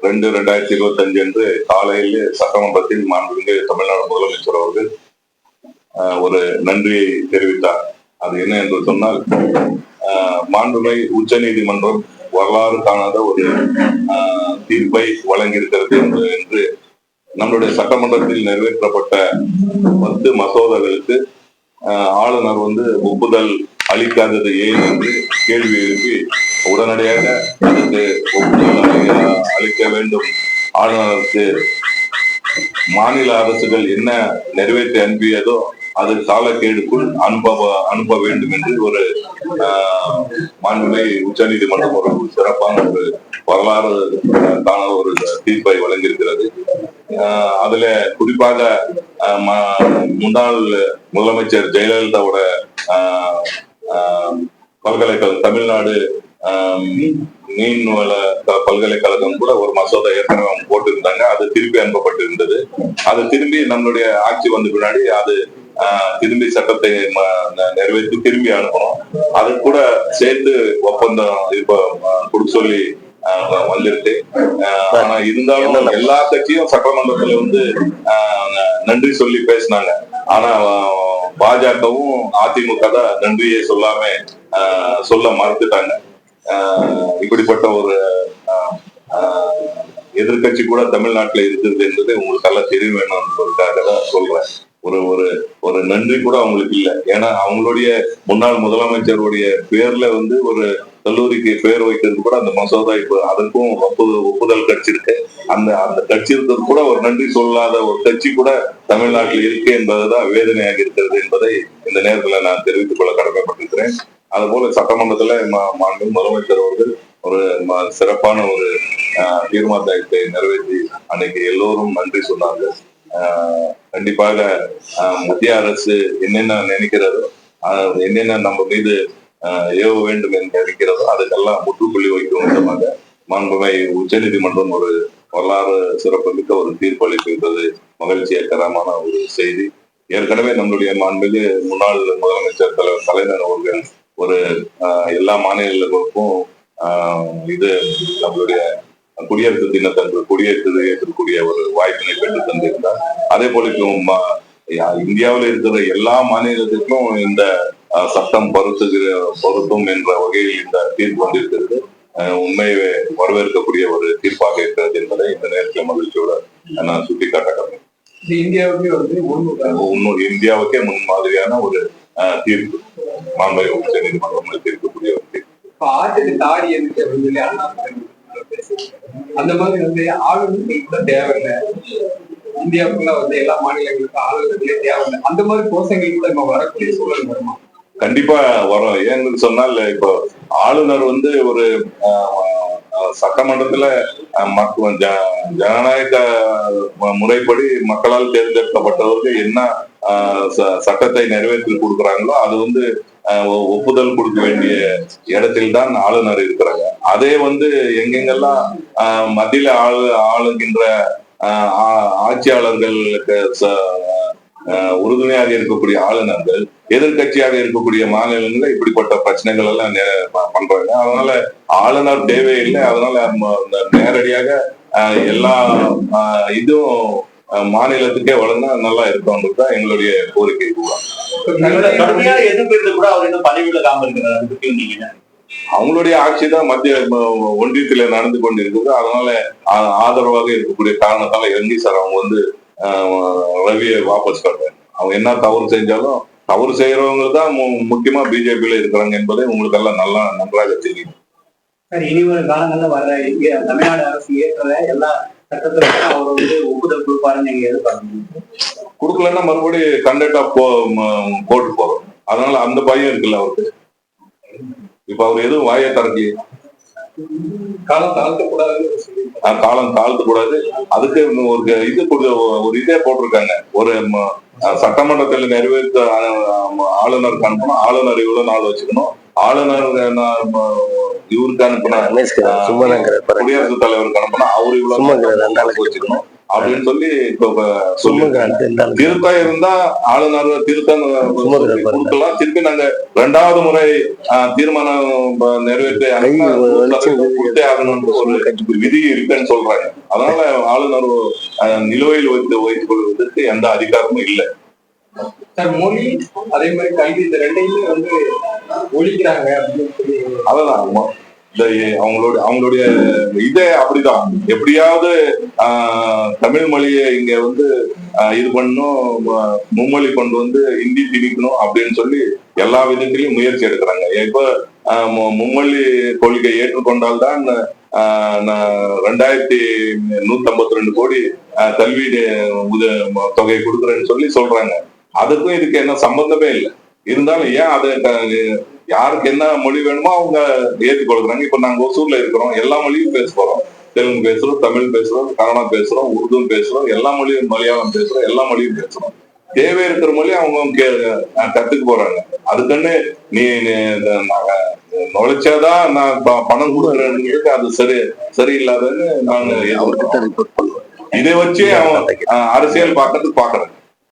ரெண்டு ரெண்டாயிரத்தி இருபத்தி அஞ்சு அன்று காலையில் சட்டமன்றத்தில் மாண்புமிகு தமிழ்நாடு முதலமைச்சர் அவர்கள் ஒரு நன்றியை தெரிவித்தார். அது என்ன என்று சொன்னால் மாண்புமை உச்ச நீதிமன்றம் வரலாறு காணாத ஒரு தீர்ப்பை வழங்கியிருக்கிறது என்று என்று நம்மளுடைய சட்டமன்றத்தில் நிறைவேற்றப்பட்ட பத்து மசோதாக்களுக்கு ஆளுநர் வந்து ஒப்புதல் அளிக்காதது ஏன் என்று கேள்வி எழுப்பி உடனடியாக அதுக்கு அளிக்க வேண்டும். ஆளுநருக்கு மாநில அரசுகள் என்ன நிறைவேற்றி அனுப்பியதோ அது காலக்கேடுக்குள் அனுப்ப அனுப்ப வேண்டும் என்று ஒரு மாண்புமை உச்ச உச்சநீதிமன்றம் ஒரு சிறப்பான ஒரு வரலாறு தான காண ஒரு தீர்ப்பை வழங்கியிருக்கிறது. அதுல குறிப்பாக ம- முன்னாள் முதலமைச்சர் ஜெயலலிதாவோட ஆஹ், ஆஹ், பல்கலைக்கழகம் தமிழ்நாடு ஆஹ், மீன்வள க- பல்கலைக்கழகம் கூட ஒரு மசோதா ஏற்கனவே அவங்க போட்டிருந்தாங்க. அது திருப்பி அனுப்பப்பட்டிருந்தது. அது திரும்பி நம்மளுடைய ஆட்சி வந்த பின்னாடி அது ஆஹ், திரும்பி சட்டத்தை நிறைவேற்றி திரும்பி அனுப்பணும். அது கூட சேர்த்து ஒப்பந்தம் இப்ப கொடுக்க சொல்லி வந்திருக்கு. ஆனா இருந்தாலும் எல்லா கட்சியும் சட்டமன்றத்துல வந்து நன்றி சொல்லி பேசினாங்க. ஆனா பாஜகவும் அதிமுக தான் நன்றியை சொல்லாம ஆஹ், சொல்ல மறுத்துட்டாங்க. இப்படிப்பட்ட ஒரு ஆஹ், எதிர்க்கட்சி கூட தமிழ்நாட்டுல இருக்குது என்பது உங்களுக்கு எல்லாம் தெரிய வேணும்ன்றதுக்காக தான் சொல்றேன். ஒரு ஒரு ஒரு நன்றி கூட அவங்களுக்கு இல்லை. ஏன்னா அவங்களுடைய முன்னாள் முதலமைச்சருடைய பேர்ல வந்து ஒரு கல்லூரிக்கு பேர் வைக்கிறது கூட அந்த மசோதா இப்போ அதற்கும் ஒப்புதல் ஒப்புதல் கிடைச்சிருக்கு அந்த அந்த கட்சி இருந்தது கூட ஒரு நன்றி சொல்லாத ஒரு கட்சி கூட தமிழ்நாட்டில் இருக்கு என்பதுதான் வேதனையாக இருக்கிறது என்பதை இந்த நேரத்துல நான் தெரிவித்துக் கொள்ள கடமைப்பட்டிருக்கிறேன். அது போல சட்டமன்றத்துல மா- மாண்பு முதலமைச்சர் அவர்கள் ஒரு சிறப்பான ஒரு தீர்மானத்தை நிறைவேற்றி அன்னைக்கு எல்லோரும் நன்றி சொன்னாங்க. ஆஹ், கண்டிப்பாக ஆஹ், மத்திய அரசு என்னென்ன நினைக்கிறதோ என்னென்ன நம்ம மீது ஏவ வேண்டும் என்று நினைக்கிறதோ அதுக்கெல்லாம் முற்றுப்புள்ளி வைக்கும் விதமாக மாண்புமை உச்சநீதிமன்றம் ஒரு வரலாறு சிறப்புமிக்க ஒரு தீர்ப்பு அளித்திருப்பது மகிழ்ச்சியக்கரமான ஒரு செய்தி. ஏற்கனவே நம்மளுடைய மாண்புமிகு முன்னாள் முதலமைச்சர் தலைவர் கலைஞர் அவர்கள் ஒரு எல்லா மாநிலங்களுக்கும் இது நம்மளுடைய குடியரசு தினத்தன்று கொடியேற்று ஏற்றக்கூடிய ஒரு வாய்ப்பினை பெற்று தந்திருந்தார். அதே போல இந்தியாவில் இருக்கிற எல்லா மாநிலத்துக்கும் இந்த சட்டம் பொருத்துகிற பொருத்தும் என்ற வகையில் இந்த தீர்ப்பு வந்திருக்கிறது. உண்மையை வரவேற்கக்கூடிய ஒரு தீர்ப்பாக இருக்கிறது என்பதை இந்த நேரத்தில் மகிழ்ச்சியோட நான் சுட்டிக்காட்ட கடமை இந்தியாவுக்கே வந்து இந்தியாவுக்கே முன்மாதிரியான ஒரு ஆஹ், தீர்ப்பு. மாண்பை உச்ச நீதிமன்றம் இப்ப ஆட்டுக்கு தாடி எதுக்கு அப்படின்னு சொல்லி அண்ணா. அந்த மாதிரி வந்து ஆளுநர்கள் கூட தேவையில்லை. இந்தியாவுக்குள்ள வந்து எல்லா மாநிலங்களுக்கும் ஆளுநர்களே தேவையில்லை. அந்த மாதிரி கோஷங்கள் கூட இப்ப வரக்கூடிய சூழல் வருமா? கண்டிப்பா வரும். ஏன்னு சொன்னால் இப்போ ஆளுநர் வந்து ஒரு சட்டமன்றத்துல ஆஹ், மக்க- ஜ- ஜனநாயக முறைப்படி மக்களால் தேர்ந்தெடுக்கப்பட்டவர்கள் என்ன சட்டத்தை நிறைவேற்றி கொடுக்குறாங்களோ அது வந்து ஒப்புதல் கொடுக்க வேண்டிய இடத்தில் தான் ஆளுநர் இருக்கிறாங்க. அதே வந்து எங்கெங்கெல்லாம் ஆஹ், மத்தியில ஆளு ஆளுகின்ற ஆஹ், ஆ- ஆட்சியாளர்களுக்கு உறுதுணையாக இருக்கக்கூடிய ஆளுநர்கள் எதிர்க்கட்சியாக இருக்கக்கூடிய மாநிலங்கள்ல இப்படிப்பட்ட பிரச்சனைகள் எல்லாம் நே- பண்றாங்க. அதனால ஆளுநர் தேவையில்லை. அதனால நம்ம நேரடியாக எல்லா ஆஹ், இதுவும் மாநிலத்துக்கே வழங்கினா நல்லா இருக்கும்ன்றது தான் எங்களுடைய கோரிக்கை அவங்களுடைய ஆட்சி தான் மத்திய ஒன்றியத்துல நடந்து கொண்டு இருக்குது அதனால ஆதரவாக இருக்கக்கூடிய காரணத்தால எங்கி சார் அவங்க வந்து ரவியை வாபஸ் பண்றாங்க அவங்க என்ன தவறு செஞ்சாலும் தவறு செய்யறவங்க தான் முக்கியமா பிஜேபியில இருக்கிறாங்க என்பதை உங்களுக்கு எல்லாம் நல்லா நன்றாக தெரியும். சார் இனி வரும் காலங்கள்ல வர தமிழ்நாடு அரசு ஏற்ற எல்லா சட்டத்திற்கும் அவர் வந்து ஒப்புதல் கொடுப்பாருன்னு நீங்க எதிர்பார்க்கணும் கொடுக்கலன்னா மறுபடியும் கண்டக்ட் ஆஃப் கோர்ட் போறோம். அதனால அந்த பயம் இருக்குல்ல அவருக்கு. இப்ப அவர் எதுவும் வாயை திறக்கலையே. காலம் சொல்லி ஆஹ் காலம் தாழ்த்த கூடாது அதுக்கு ஒரு இது ஒரு இதே போட்டிருக்காங்க. ஒரு சட்டமன்றத்தில் நிறைவேற்ற ஆஹ் ஆளுநருக்கு அனுப்பணும் ஆளுநர் இவ்வளவு நாள் வச்சுக்கணும். ஆளுநர் இவருக்கு அனுப்பினா குடியரசுத் தலைவருக்கு அனுப்பினா அவரு இவ்வளவு வச்சுக்கணும். அப்படின்னு சொல்லி திருத்தம் இருந்தா ஆளுநர் திருத்தம். கொடுக்கலாம். திருப்பி நாங்க ரெண்டாவது முறை தீர்மானம் நிறைவேற்றி கொடுத்தே ஆகணும்னு ஒரு விதி இருக்குன்னு சொல்றாங்க. அதனால ஆளுநர் நிலுவையில் வைத்து வைத்துக் கொள்வதற்கு எந்த அதிகாரமும் இல்லை. சார் மொழி அதே மாதிரி கல்வி இந்த ரெண்டையுமே வந்து ஒழிக்கிறாங்க அப்படின்னு சொல்லி அதான் இந்த அவங்களுடைய அவங்களுடைய இதே அப்படிதான். எப்படியாவது ஆஹ், தமிழ் மொழியை இங்க வந்து இது பண்ணும் மும்மொழி கொண்டு வந்து ஹிந்தி திணிக்கணும் அப்படின்னு சொல்லி எல்லா விதத்திலையும் முயற்சி எடுக்கிறாங்க. இப்ப ஆஹ், மும்மொழி கொள்கை ஏற்றுக்கொண்டால்தான் ஆஹ், ரெண்டாயிரத்தி நூத்தி ஐம்பத்தி ரெண்டு கோடி கல்வி உத தொகை கொடுக்குறேன்னு சொல்லி சொல்றாங்க. அதுக்கும் இதுக்கு என்ன சம்பந்தமே இல்லை. இருந்தாலும் ஏன் அதை யாருக்கு என்ன மொழி வேணுமோ அவங்க ஏற்றுக்கொள்கிறாங்க இப்ப நாங்க ஒசூர்ல இருக்கிறோம். எல்லா மொழியும் பேச போறோம் தெலுங்கு பேசுறோம் தமிழ் பேசுறோம் கன்னடம் பேசுறோம் உருது பேசுறோம். எல்லா மொழியும் மலையாளம் பேசுறோம். எல்லா மொழியும் பேசுறோம். தேவை இருக்கிற மொழி அவங்க கே- கத்துக்க போறாங்க. அதுக்குன்னு நீ நாங்க நுழைச்சாதான் நான் பணம் கொடுக்குறேன்னு அது சரி சரியில்லாதன்னு நான் இதை வச்சு அவன் அரசியல் பார்க்கறதுக்கு பாக்குறேன்